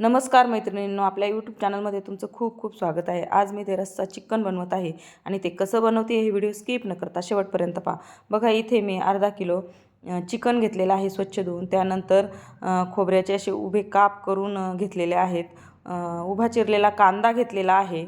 नमस्कार मैत्रिणींनो आपल्या यूट्यूब चॅनलमध्ये तुमचं खूप खूप स्वागत आहे. आज मी ते रस्सा चिकन बनवत आहे आणि ते कसं बनवते हे व्हिडिओ स्किप न करता शेवटपर्यंत पहा. बघा इथे मी अर्धा किलो चिकन घेतलेलं आहे स्वच्छ धुवून. त्यानंतर खोबऱ्याचे असे उभे काप करून घेतलेले आहेत. उभा चिरलेला कांदा घेतलेला आहे.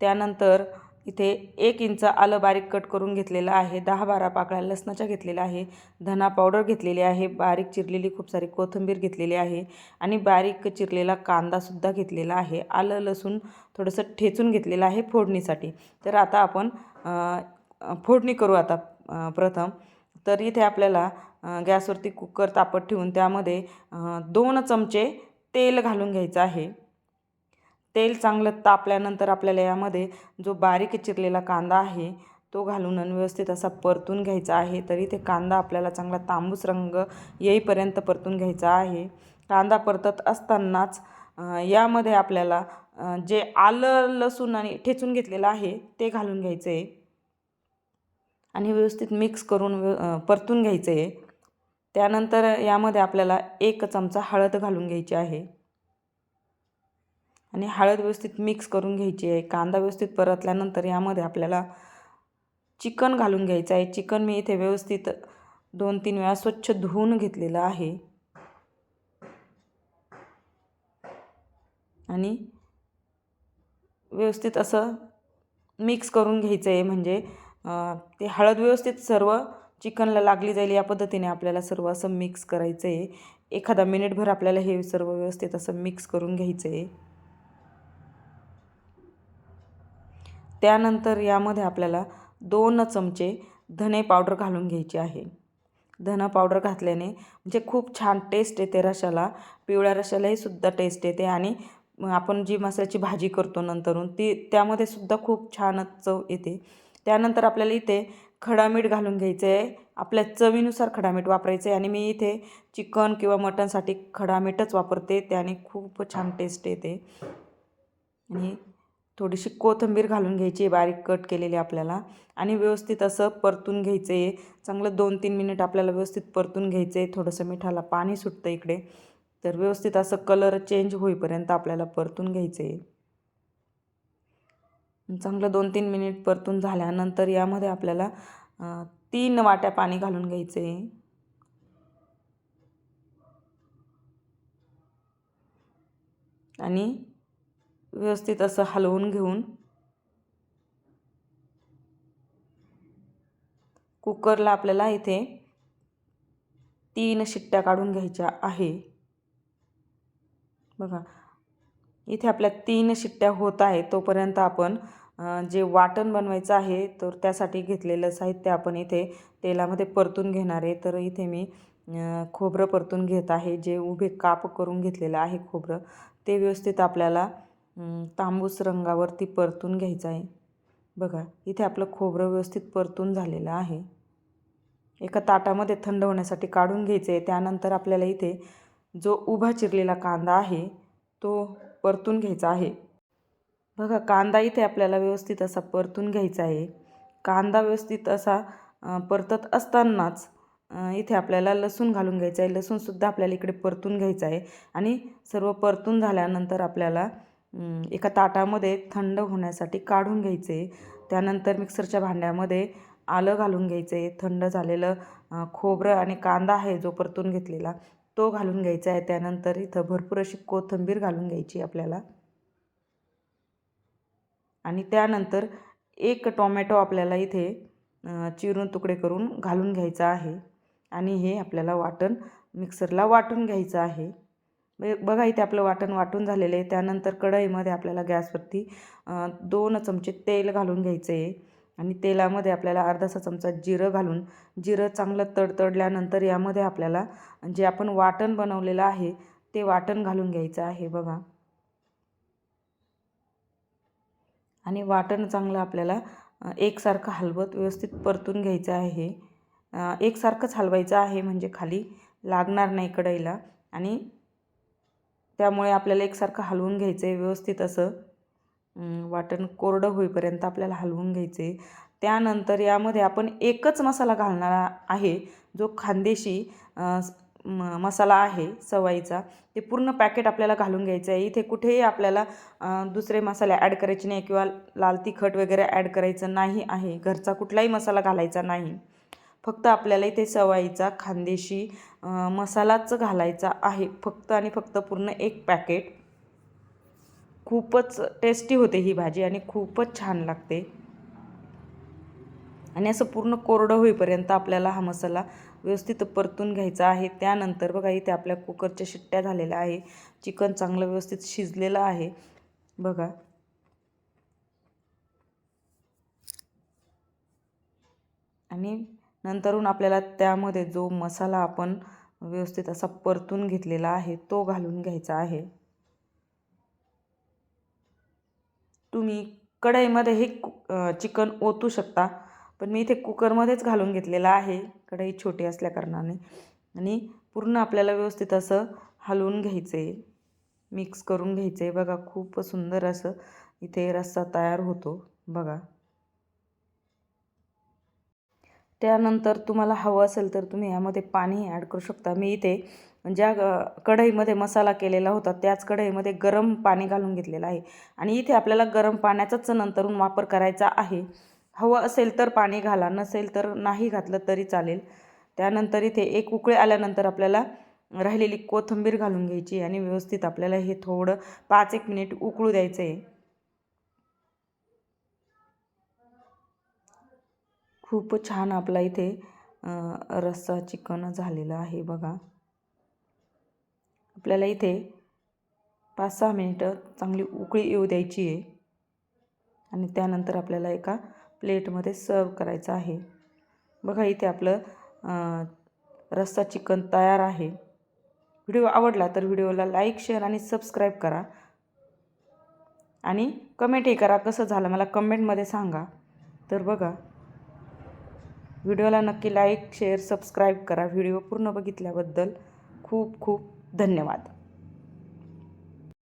त्यानंतर इथे एक इंच आलं बारीक कट करून घेतलेलं आहे. दहा बारा पाकळ्या लसणाच्या घेतलेल्या आहे. धना पावडर घेतलेली आहे. बारीक चिरलेली खूप सारी कोथिंबीर घेतलेली आहे आणि बारीक चिरलेला कांदासुद्धा घेतलेला आहे. आलं लसूण थोडंसं ठेचून घेतलेलं आहे फोडणीसाठी. तर आता आपण फोडणी करू आता प्रथम. तर इथे आपल्याला गॅसवरती कुकर तापत ठेवून त्यामध्ये दोन चमचे तेल घालून घ्यायचं आहे. तेल चांगलं तापल्यानंतर आपल्याला यामध्ये जो बारीक चिरलेला कांदा आहे तो घालून आणि व्यवस्थित असा परतून घ्यायचा आहे तरी ते कांदा आपल्याला चांगला तांबूस रंग येईपर्यंत परतून घ्यायचा आहे. कांदा परतत असतानाच यामध्ये आपल्याला जे आलं लसूण आणि ठेचून घेतलेलं आहे ते घालून घ्यायचं. आहे आणि व्यवस्थित मिक्स करून परतून घ्यायचं. आहे त्यानंतर यामध्ये आपल्याला एक चमचा हळद घालून घ्यायची आहे. आणि हळद व्यवस्थित मिक्स करून घ्यायची आहे. कांदा व्यवस्थित परतल्यानंतर यामध्ये आपल्याला चिकन घालून घ्यायचं आहे. चिकन मी इथे व्यवस्थित दोन तीन वेळा स्वच्छ धुवून घेतलेलं आहे. आणि व्यवस्थित असं मिक्स करून घ्यायचं आहे. म्हणजे ते हळद व्यवस्थित सर्व चिकनला लागली जाईल या पद्धतीने आपल्याला सर्व असं मिक्स करायचं आहे. एखादा मिनिटभर आपल्याला हे सर्व व्यवस्थित असं मिक्स करून घ्यायचं आहे. त्यानंतर यामध्ये आपल्याला दोन चमचे धने पावडर घालून घ्यायची आहे. धना पावडर घातल्याने म्हणजे खूप छान टेस्ट येते रशाला. पिवळ्या रशालाही सुद्धा टेस्ट येते आणि आपण जी मसाल्याची भाजी करतो नंतरून ती त्यामध्ये सुद्धा खूप छान चव येते. त्यानंतर आपल्याला इथे खडा मीठ घालून घ्यायचं आहे. आपल्या चवीनुसार खडा मीठ वापरायचं आहे आणि मी इथे चिकन किंवा मटनसाठी खडा मीठच वापरते. त्याने खूप छान टेस्ट येते. आणि थोडीशी कोथिंबीर घालून घ्यायची आहे बारीक कट केलेली आपल्याला. आणि व्यवस्थित असं परतून घ्यायचं आहे चांगलं दोन तीन मिनिट आपल्याला व्यवस्थित परतून घ्यायचं आहे थोडंसं मिठाला पाणी सुटतं इकडे. तर व्यवस्थित असं कलर चेंज होईपर्यंत आपल्याला परतून घ्यायचं आहे चांगलं दोन तीन मिनिट परतून झाल्यानंतर यामध्ये आपल्याला तीन वाट्या पाणी घालून घ्यायचं आहे आणि व्यवस्थित असं हलवून घेऊन कुकरला आपल्याला इथे तीन शिट्ट्या काढून घ्यायच्या आहे. बघा इथे आपल्या तीन शिट्ट्या होत आहे तोपर्यंत आपण जे वाटण बनवायचं आहे तर त्यासाठी घेतलेलं साहित्य आपण इथे तेलामध्ये परतून घेणार आहे. तर इथे मी खोबरं परतून घेत आहे. जे उभे काप करून घेतलेलं आहे खोबरं ते व्यवस्थित आपल्याला तांबूस रंगावरती परतून घ्यायचं आहे. बघा इथे आपलं खोबरं व्यवस्थित परतून झालेलं आहे. एका ताटामध्ये थंड होण्यासाठी काढून घ्यायचं आहे त्यानंतर आपल्याला इथे जो उभा चिरलेला कांदा आहे तो परतून घ्यायचा आहे. बघा कांदा इथे आपल्याला व्यवस्थित असा परतून घ्यायचा आहे. कांदा व्यवस्थित असा परतत असतानाच इथे आपल्याला लसूण घालून घ्यायचं आहे. लसूणसुद्धा आपल्याला इकडे परतून घ्यायचं आहे. आणि सर्व परतून झाल्यानंतर आपल्याला एका ताटामध्ये थंड होण्यासाठी काढून घ्यायचे. त्यानंतर मिक्सरच्या भांड्यामध्ये आलं घालून घ्यायचे. थंड झालेलं खोबरं आणि कांदा आहे जो परतून घेतलेला तो घालून घ्यायचा आहे. त्यानंतर इथं भरपूर अशी कोथिंबीर घालून घ्यायची आपल्याला. आणि त्यानंतर एक टोमॅटो आपल्याला इथे चिरून तुकडे करून घालून घ्यायचा आहे. आणि हे आपल्याला वाटण मिक्सरला वाटून घ्यायचं आहे. म्हणजे बघा इथे आपलं वाटण वाटून झालेलं आहे. त्यानंतर कढईमध्ये आपल्याला गॅसवरती दोन चमचे तेल घालून घ्यायचं आहे आणि तेलामध्ये आपल्याला अर्धासा चमचा जिरं घालून जिरं चांगलं तडतडल्यानंतर यामध्ये आपल्याला जे आपण वाटण बनवलेलं आहे ते वाटण घालून घ्यायचं आहे बघा. आणि वाटण चांगलं आपल्याला एकसारखं हलवत व्यवस्थित परतून घ्यायचं आहे. एकसारखंच हलवायचं आहे म्हणजे खाली लागणार नाही कढईला. आणि त्यामुळे आपल्याला एकसारखं हलवून घ्यायचं आहे व्यवस्थित असं. वाटण कोरडं होईपर्यंत आपल्याला हलवून घ्यायचं आहे त्यानंतर यामध्ये आपण एकच मसाला घालणार आहे जो खानदेशी म मसाला आहे सवाईचा. ते पूर्ण पॅकेट आपल्याला घालून घ्यायचं आहे. इथे कुठेही आपल्याला दुसरे मसाले ॲड करायचे नाही किंवा लाल तिखट वगैरे ॲड करायचं नाही आहे. घरचा कुठलाही मसाला घालायचा नाही. फक्त आपल्याला इथे सवाईचा खानदेशी मसालाच घालायचा आहे. फक्त आणि फक्त पूर्ण एक पॅकेट खूपच टेस्टी होते ही भाजी आणि खूपच छान लागते. आणि असं पूर्ण कोरडं होईपर्यंत आपल्याला हा मसाला व्यवस्थित परतून घ्यायचा आहे. त्यानंतर बघा इथे आपल्या कुकरच्या शिट्ट्या झालेल्या आहे. चिकन चांगलं व्यवस्थित शिजलेलं आहे. बघा. आणि नंतरून आपल्याला त्यामध्ये जो मसाला आपण व्यवस्थित असा परतून घेतलेला आहे तो घालून घ्यायचा आहे. तुम्ही कढईमध्ये हे चिकन ओतू शकता पण मी इथे कुकरमध्येच घालून घेतलेला आहे. कढई छोटी असल्याकारणाने आणि पूर्ण आपल्याला व्यवस्थित असं हलवून घ्यायचं आहे मिक्स करून घ्यायचं. आहे बघा खूप सुंदर असं इथे रस्सा तयार होतो. बघा. त्यानंतर तुम्हाला हवं असेल तर तुम्ही यामध्ये पाणी ॲड करू शकता. मी इथे ज्या कढईमध्ये मसाला केलेला होता त्याच कढईमध्ये गरम पाणी घालून घेतलेलं आहे. आणि इथे आपल्याला गरम पाण्याचाच नंतरून वापर करायचा आहे. हवं असेल तर पाणी घाला नसेल तर नाही घातलं तरी चालेल. त्यानंतर इथे एक उकळे आल्यानंतर आपल्याला राहिलेली कोथिंबीर घालून घ्यायची आणि व्यवस्थित आपल्याला हे थोडं पाच एक मिनिट उकळू द्यायचं आहे खूप छान आपला इथे रस्सा चिकन झालेला आहे बघा. आपल्याला इथे पाच सहा मिनिटं चांगली उकळी येऊ द्यायची आहे. आणि त्यानंतर आपल्याला एका प्लेटमध्ये सर्व करायचं आहे. बघा इथे आपलं रस्सा चिकन तयार आहे. व्हिडिओ आवडला तर व्हिडिओला लाईक शेअर आणि सबस्क्राईब करा. आणि कमेंटही करा कसं झालं मला कमेंटमध्ये सांगा. तर बघा व्हिडिओला नक्की लाईक शेअर सबस्क्राईब करा. व्हिडिओ पूर्ण बघितल्याबद्दल खूप खूप धन्यवाद.